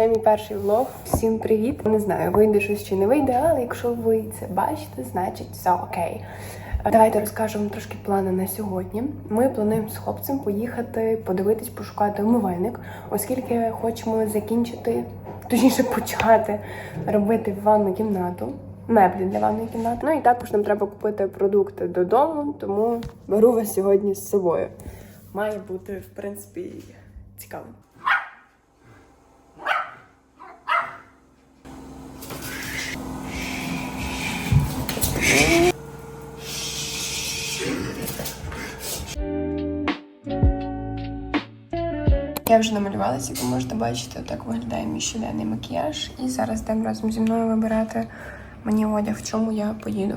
Це мій перший влог. Всім привіт. Не знаю, вийде щось чи не вийде, але якщо ви це бачите, значить все окей. Давайте розкажемо трошки плани на сьогодні. Ми плануємо з хлопцем поїхати подивитись, пошукати умивальник, оскільки хочемо закінчити, точніше почати робити ванну кімнату. Меблі для ванної кімнати. Ну і також нам треба купити продукти додому, тому беру вас сьогодні з собою. Має бути, в принципі, цікаво. Я вже намалювалася, як ви можете бачити, так виглядає мій щоденний макіяж. І зараз йдемо разом зі мною вибирати мені одяг, в чому я поїду.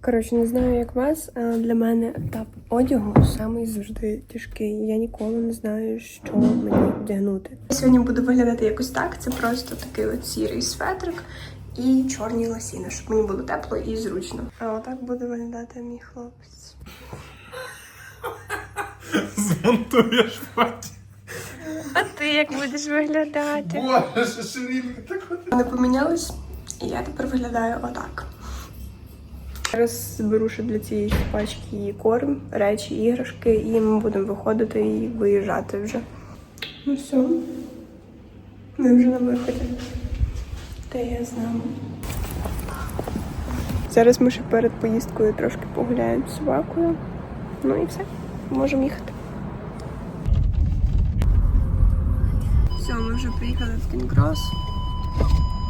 Коротше, не знаю, як вас, для мене етап одягу самий завжди тяжкий. Я ніколи не знаю, що мені вдягнути. Сьогодні буду виглядати якось так. Це просто такий от сірий светрик і чорні лосіни, щоб мені було тепло і зручно. А отак буде виглядати мій хлопець. Змонтуєш потім. А ти як будеш виглядати? Боже, ширинка так. Не помінялись, і я тепер виглядаю отак. Зараз зберу ще для цієї пачки корм, речі, іграшки, і ми будемо виходити і виїжджати вже. Ну все. Ми вже на виході. Та я з нами. Зараз ми ще перед поїздкою трошки погуляємо з собакою. Ну і все. Можемо їхати. Все, ми вже приїхали в Кінгрос.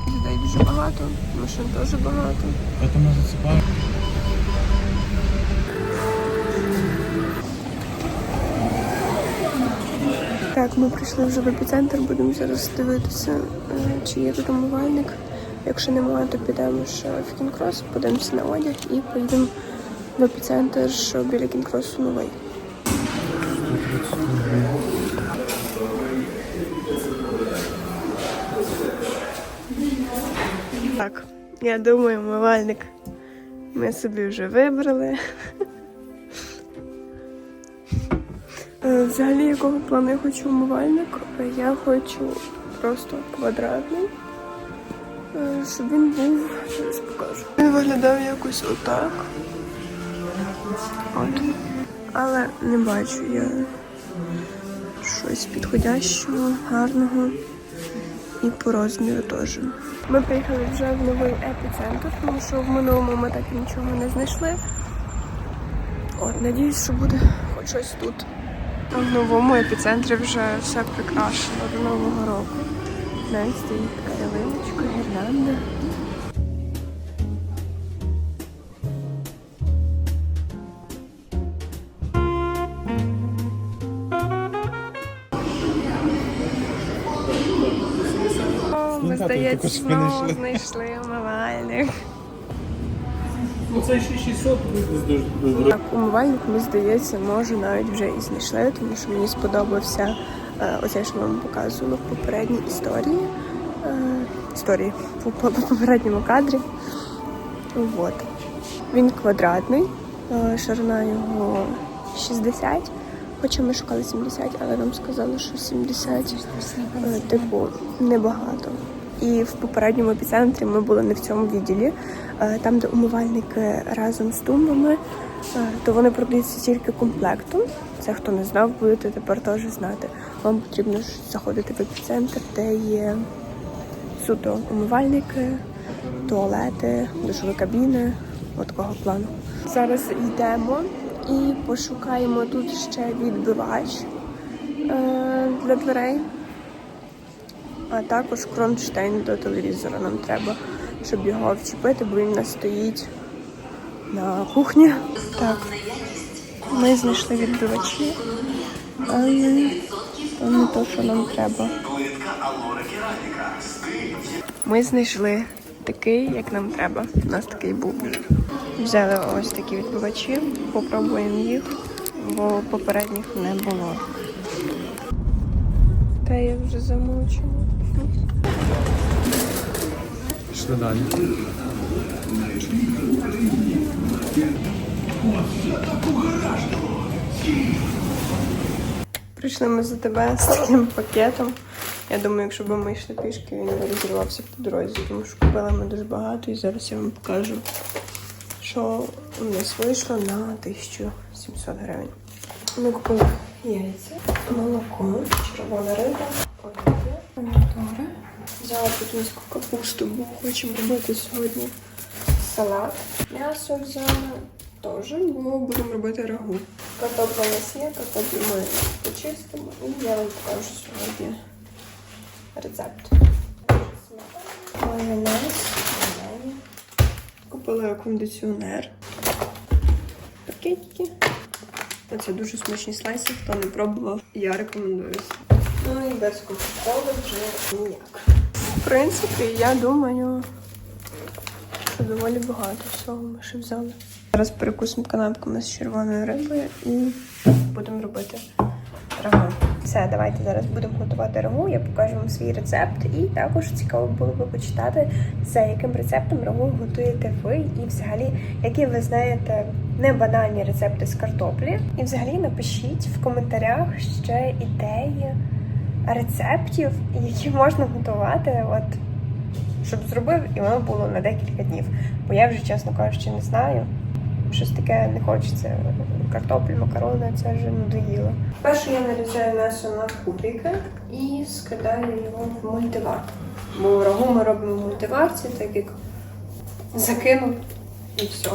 Людей дуже багато, машин теж багато. Поэтому засыпаю. Так, ми прийшли вже в епіцентр, будемо зараз дивитися, е, чи є тут умивальник. Якщо немає, то підемо ще в Кінкрос, подивимося на одяг і поїдемо в епіцентр, що біля Кінкросу новий. Так, я думаю, умивальник ми собі вже вибрали. Е, Взагалі, якого плану я хочу умивальник? Я хочу просто квадратний, е, щоб він був, зараз покажу. Він виглядав якось отак. От. Але не бачу я щось підходящого, гарного і по розміру теж. Ми приїхали вже в новий епіцентр, тому що в минулому ми так нічого не знайшли. От, надіюсь, що буде хоч щось тут. В новому епіцентрі вже все прикрашено до Нового року. Навіть стоїть така ялиночка, гірлянда. Здається, знову знайшли. знайшли умивальник. Ну це ще 600 дуже дуже. Так, умивальник, мені здається, може навіть вже і знайшли, тому що мені сподобався е, оцей, що вам показувала в попередній історії. Е, історії по попередньому кадрі. От. Він квадратний, е, ширина його 60, хоча ми шукали 70, але нам сказали, що 70 е, типу небагато. І в попередньому епіцентрі ми були не в цьому відділі, е, там, де умивальники разом з тумбами, е, то вони продаються тільки комплектом. Це хто не знав, будете тепер теж знати. Вам потрібно ж заходити в епіцентр, де є суто умивальники, туалети, душові кабіни, такого плану. Зараз йдемо і пошукаємо тут ще відбивач е, для дверей. А також кронштейн до телевізора нам треба, щоб його вчепити, бо він нас стоїть на кухні. Так, ми знайшли відбивачі, але то не те, що нам треба. Ми знайшли такий, як нам треба. У нас такий був. Взяли ось такі відбивачі, попробуємо їх, бо попередніх не було. Та я вже замучена. Пішли. Прийшли ми за тебе з таким пакетом. Я думаю, якщо б ми йшли пішки, він би розірвався по дорозі, тому що купили ми дуже багато, і зараз я вам покажу, що у нас вийшло на 1700 гривень. Ми купили яйця, молоко, червона риба, помідори. Взяла пекінську капусту, бо хочемо робити сьогодні салат. М'ясо взяла теж, бо будемо робити рагу. Картопля у нас є, картоплю ми почистимо і я вам покажу сьогодні рецепт. Майонез. Купила кондиціонер. Пакетики. Це дуже смачні слайси, хто не пробував, я рекомендую. Ну і без кока-коли вже ніяк. В принципі, я думаю, що доволі багато всього ми ще взяли. Зараз перекусимо канапками з червоною рибою і будемо робити рагу. Все, давайте зараз будемо готувати рагу. Я покажу вам свій рецепт, і також цікаво було би почитати, за яким рецептом рагу готуєте ви, і взагалі, які ви знаєте не банальні рецепти з картоплі. І взагалі напишіть в коментарях ще ідеї рецептів, які можна готувати. От щоб зробив, і воно було на декілька днів. Бо я вже, чесно кажучи, не знаю. Щось таке не хочеться. Картоплі, макарони, це вже надоїло. Перше я нарізаю м'ясо на кубики і скидаю його в мультиварку. Бо рагу ми робимо в мультиварці, так як закинув і все.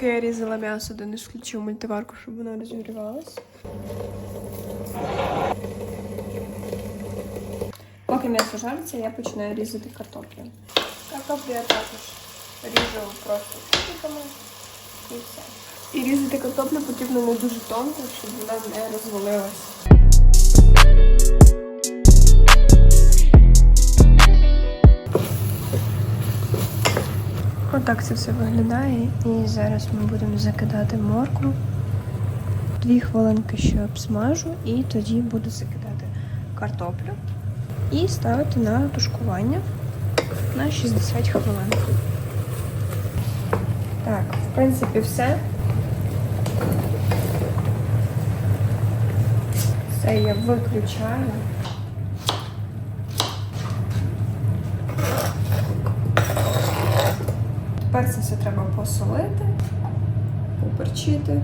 Поки я різала м'ясо, Денис включив мультиварку, щоб воно розігрівалось. Поки м'ясо жариться, я починаю різати картоплю. Картоплю я також ріжу просто кубиками і все. І різати картоплю потрібно не дуже тонко, щоб вона не розвалилась. Отак це все виглядає. І зараз ми будемо закидати моркву. Дві хвилинки ще обсмажу, і тоді буду закидати картоплю і ставити на тушкування на 60 хвилин. Так, в принципі, все. Все я виключаю. Тепер це все треба посолити, поперчити.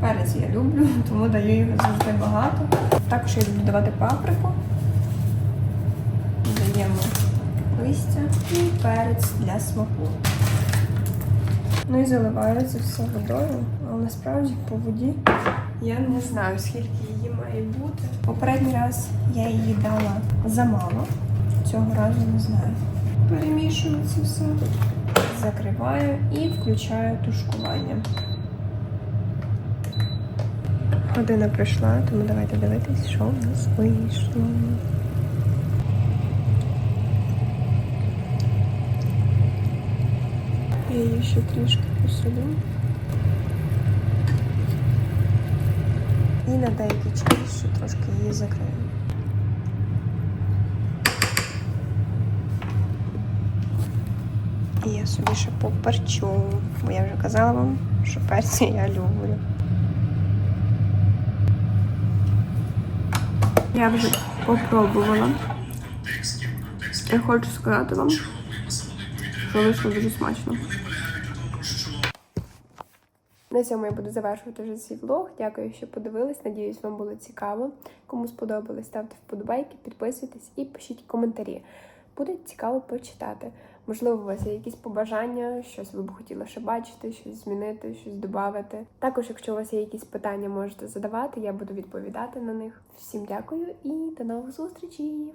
Перець я люблю, тому даю його завжди багато. Також я люблю давати паприку. Даємо листя і перець для смаку. Ну і заливаю це все водою, але насправді по воді я не знаю, скільки її має бути. Попередній раз я її дала замало, цього разу не знаю. Перемішую це все, закриваю і включаю тушкування. Година пройшла, тому давайте дивитись, що в нас вийшло. Я її ще трішки посолю. І на деякий час ще трошки її закрию. І я собі ще поперчу, бо я вже казала вам, що перці я люблю. Я вже попробувала. Я хочу сказати вам, що вийшло дуже смачно. На цьому я буду завершувати вже свій влог. Дякую, що подивились. Надіюсь, вам було цікаво. Кому сподобалось, ставте вподобайки, підписуйтесь і пишіть коментарі. Буде цікаво почитати. Можливо, у вас є якісь побажання, щось ви б хотіли ще бачити, щось змінити, щось додати. Також, якщо у вас є якісь питання, можете задавати, я буду відповідати на них. Всім дякую і до нових зустрічей!